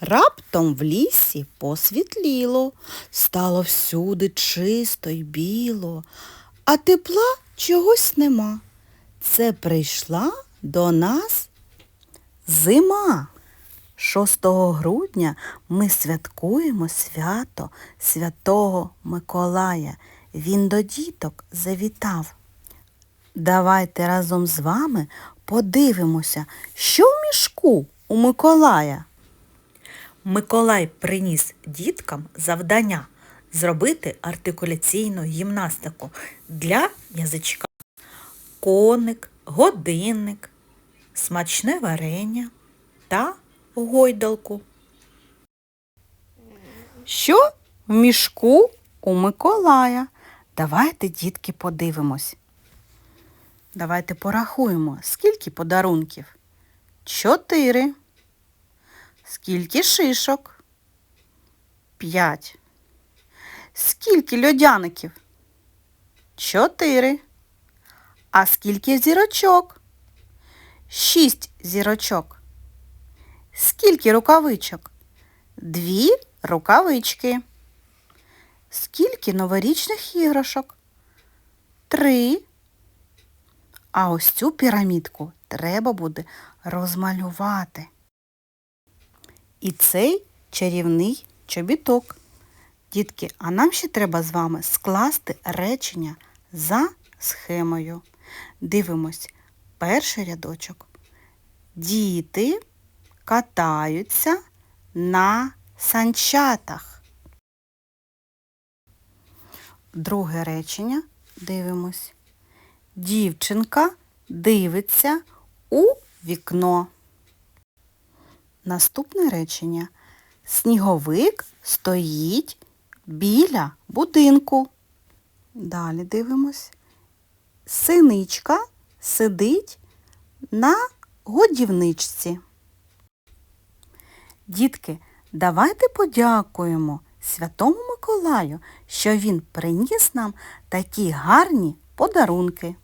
Раптом в лісі посвітліло, стало всюди чисто й біло, а тепла чогось нема. Це прийшла до нас зима. 6 грудня ми святкуємо свято Святого Миколая. Він до діток завітав. Давайте разом з вами подивимося, що в мішку у Миколая. Миколай приніс діткам завдання зробити артикуляційну гімнастику для язичка. Коник, годинник, смачне варення та гойдалку. Що в мішку у Миколая? Давайте, дітки, подивимось. Давайте порахуємо, скільки подарунків? Чотири. Скільки шишок? П'ять. Скільки льодяників? Чотири. А скільки зірочок? Шість зірочок. Скільки рукавичок? Дві рукавички. Скільки новорічних іграшок? Три. А ось цю пірамідку треба буде розмалювати. І цей чарівний чобіток. Дітки, а нам ще треба з вами скласти речення за схемою. Дивимось перший рядочок. Діти катаються на санчатах. Друге речення дивимось. Дівчинка дивиться у вікно. Наступне речення. Сніговик стоїть біля будинку. Далі дивимось. Синичка сидить на годівничці. Дітки, давайте подякуємо Святому Миколаю, що він приніс нам такі гарні подарунки.